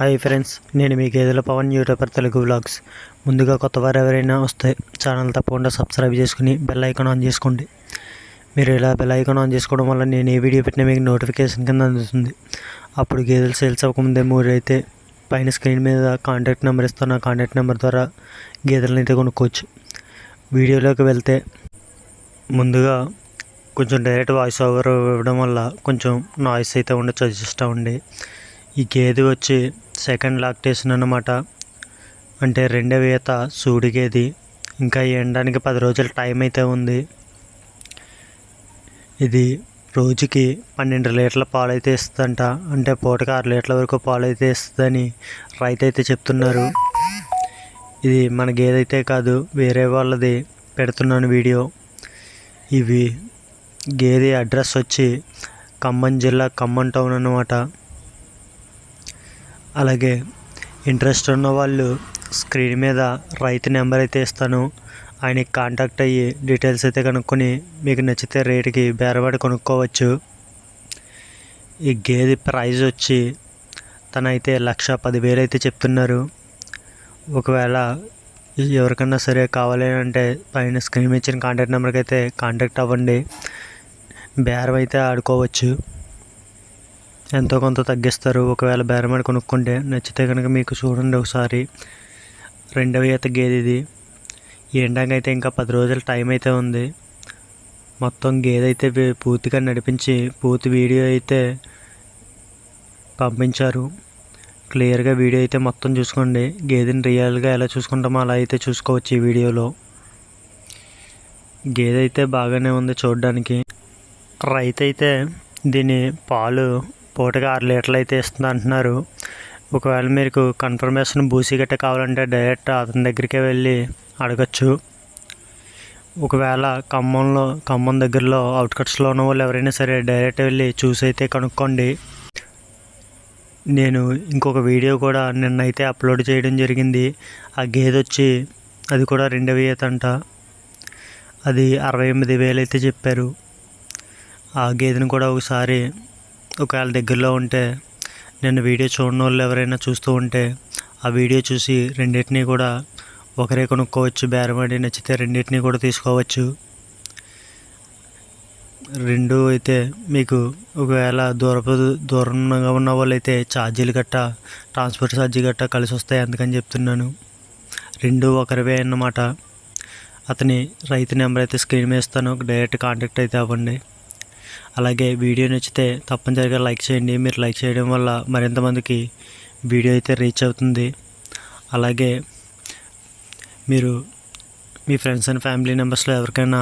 Hi friends నేను మీ గేదెల Pawan YouTuber Telugu vlogs. ముందుగా కొత్త వారు ఎవరైనా వస్తే ఛానల్ తప్పకుండా సబ్స్క్రైబ్ చేసుకుని బెల్ ఐకాన్ ఆన్ చేసుకోండి. మీరు ఇలా బెల్ ఐకాన్ ఆన్ చేసుకోవడం వల్ల నేను ఏ వీడియో పెట్టినా మీకు నోటిఫికేషన్ కింద అందుతుంది. అప్పుడు గేదెలు సేల్స్ అవ్వకముందే మూడైతే పైన స్క్రీన్ మీద కాంటాక్ట్ నెంబర్ ఇస్తాను ఆ కాంటాక్ట్ నెంబర్ ద్వారా గేదెలను అయితే కొనుక్కోవచ్చు. వీడియోలోకి వెళ్తే ముందుగా కొంచెం డైరెక్ట్ వాయిస్ ఓవర్ ఇవ్వడం వల్ల కొంచెం నాయిస్ అయితే ఉండొచ్చు అడ్జస్ట్ అవ్వండి. ఈ గేదె వచ్చి సెకండ్ లాక్టేషన్ అన్నమాట. అంటే రెండవ ఈత సూడి గేది. ఇంకా ఎండడానికి పది రోజుల టైం అయితే ఉంది. ఇది రోజుకి పన్నెండు లీటర్ల పాలు అయితే ఇస్తుందంట. అంటే పూటకి ఆరు లీటర్ల వరకు పాలు అయితే ఇస్తుందని రైతు అయితే చెప్తున్నారు. ఇది మన గేదె అయితే కాదు వేరే వాళ్ళది పెడుతున్నాను వీడియో. ఇవి గేదె అడ్రస్ వచ్చి ఖమ్మం జిల్లా ఖమ్మం టౌన్ అన్నమాట. అలాగే ఇంట్రెస్ట్ ఉన్న వాళ్ళు స్క్రీన్ మీద రైతు నెంబర్ అయితే ఇస్తాను. ఆయనకి కాంటాక్ట్ అయ్యి డీటెయిల్స్ అయితే కనుక్కొని మీకు నచ్చితే రేటుకి బేరబడి కొనుక్కోవచ్చు. ఈ గేదె ప్రైజ్ వచ్చి తనైతే లక్ష పదివేలు అయితే చెప్తున్నారు. ఒకవేళ ఎవరికన్నా సరే కావాలి అంటే పైన స్క్రీన్ ఇచ్చిన కాంటాక్ట్ నెంబర్కి అయితే కాంటాక్ట్ అవ్వండి. బేరం అయితే ఆడుకోవచ్చు. ఎంతో కొంత తగ్గిస్తారు. ఒకవేళ బేరమాడి కొనుక్కుంటే నచ్చితే కనుక మీకు చూడండి ఒకసారి. రెండవ ఈత గేదె ఇది. ఇంకా పది రోజుల టైం అయితే ఉంది. మొత్తం గేదె అయితే పూర్తిగా నడిపించి పూర్తి వీడియో అయితే పంపించారు. క్లియర్గా వీడియో అయితే మొత్తం చూసుకోండి. గేదెని రియల్గా ఎలా చూసుకుంటామో అలా అయితే చూసుకోవచ్చు ఈ వీడియోలో. గేదె అయితే బాగానే ఉంది చూడడానికి. రైతు అయితే దీని పాలు పూటకి ఆరు లీటర్లు అయితే ఇస్తుంది అంటున్నారు ఒకవేళ మీకు కన్ఫర్మేషన్ బూసీ గట్ట కావాలంటే డైరెక్ట్ అతని దగ్గరికే వెళ్ళి అడగచ్చు. ఒకవేళ ఖమ్మంలో ఖమ్మం దగ్గరలో అవుట్కట్స్లో ఉన్న వాళ్ళు ఎవరైనా సరే డైరెక్ట్ వెళ్ళి చూసి అయితే కనుక్కోండి. నేను ఇంకొక వీడియో కూడా నిన్నైతే అప్లోడ్ చేయడం జరిగింది. ఆ గేదె వచ్చి అది కూడా రెండవ ఈత అంట. అది అరవై ఎనిమిది వేలు అయితే చెప్పారు. ఆ గేదెను కూడా ఒకసారి ఒకవేళ దగ్గరలో ఉంటే నేను వీడియో చూడని వాళ్ళు ఎవరైనా చూస్తూ ఉంటే ఆ వీడియో చూసి రెండింటినీ కూడా ఒకరే కొనుక్కోవచ్చు బేరమడి నచ్చితే రెండింటినీ కూడా తీసుకోవచ్చు. రెండు అయితే మీకు ఒకవేళ దూరపు దూరంగా ఉన్న వాళ్ళైతే ఛార్జీలు గట్ట ట్రాన్స్పోర్ట్ ఛార్జీ గట్ట కలిసి వస్తాయి అందుకని చెప్తున్నాను. రెండు ఒకరివే అన్నమాట. అతని రైతు నెంబర్ అయితే స్క్రీన్ మీద ఇస్తాను డైరెక్ట్ కాంటాక్ట్ అయితే అవ్వండి. అలాగే వీడియో నచ్చితే తప్పనిసరిగా లైక్ చేయండి. మీరు లైక్ చేయడం వల్ల మరింతమందికి వీడియో అయితే రీచ్ అవుతుంది. అలాగే మీరు మీ ఫ్రెండ్స్ అండ్ ఫ్యామిలీ మెంబర్స్లో ఎవరికైనా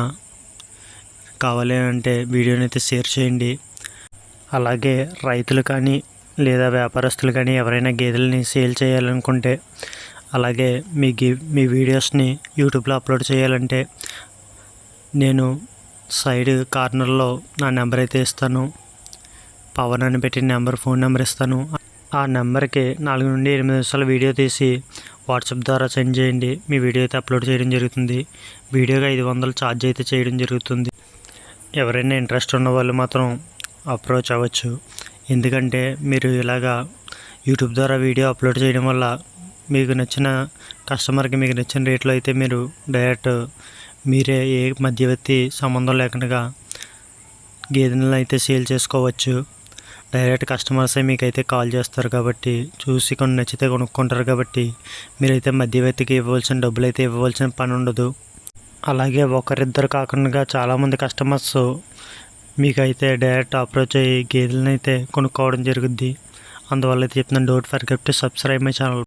కావాలి అంటే వీడియోని అయితే షేర్ చేయండి. అలాగే రైతులు కానీ లేదా వ్యాపారస్తులు కానీ ఎవరైనా గేదెలని సేల్ చేయాలనుకుంటే అలాగే మీ గి మీ వీడియోస్ని యూట్యూబ్లో అప్లోడ్ చేయాలంటే నేను సైడ్ కార్నర్లో నా నెంబర్ అయితే ఇస్తాను. పవన్ అని పెట్టి నెంబర్ ఫోన్ నెంబర్ ఇస్తాను. ఆ నెంబర్కి నాలుగు నుండి ఎనిమిది నిమిషాల వీడియో తీసి వాట్సాప్ ద్వారా సెండ్ చేయండి. మీ వీడియో అయితే అప్లోడ్ చేయడం జరుగుతుంది. వీడియోకి ఐదు వందలు ఛార్జ్ అయితే చేయడం జరుగుతుంది. ఎవరైనా ఇంట్రెస్ట్ ఉన్న వాళ్ళు మాత్రం అప్రోచ్ అవ్వచ్చు. ఎందుకంటే మీరు ఇలాగా యూట్యూబ్ ద్వారా వీడియో అప్లోడ్ చేయడం వల్ల మీకు నచ్చిన కస్టమర్కి మీకు నచ్చిన రేట్లో అయితే మీరు డైరెక్ట్ మీరే ఏ మధ్యవర్తి సంబంధం లేకుండా గేదెలను అయితే సేల్ చేసుకోవచ్చు. డైరెక్ట్ కస్టమర్సే మీకైతే కాల్ చేస్తారు కాబట్టి చూసి కొన్ని నచ్చితే కొనుక్కుంటారు కాబట్టి మీరైతే మధ్యవర్తికి ఇవ్వవలసిన డబ్బులు అయితే ఇవ్వవలసిన పని ఉండదు. అలాగే ఒకరిద్దరు కాకుండా చాలామంది కస్టమర్స్ మీకైతే డైరెక్ట్ అప్రోచ్ అయ్యి గేదెలను అయితే కొనుక్కోవడం జరుగుద్ది. అందువల్ల అయితే చెప్తున్నాను don't forget to subscribe my channel.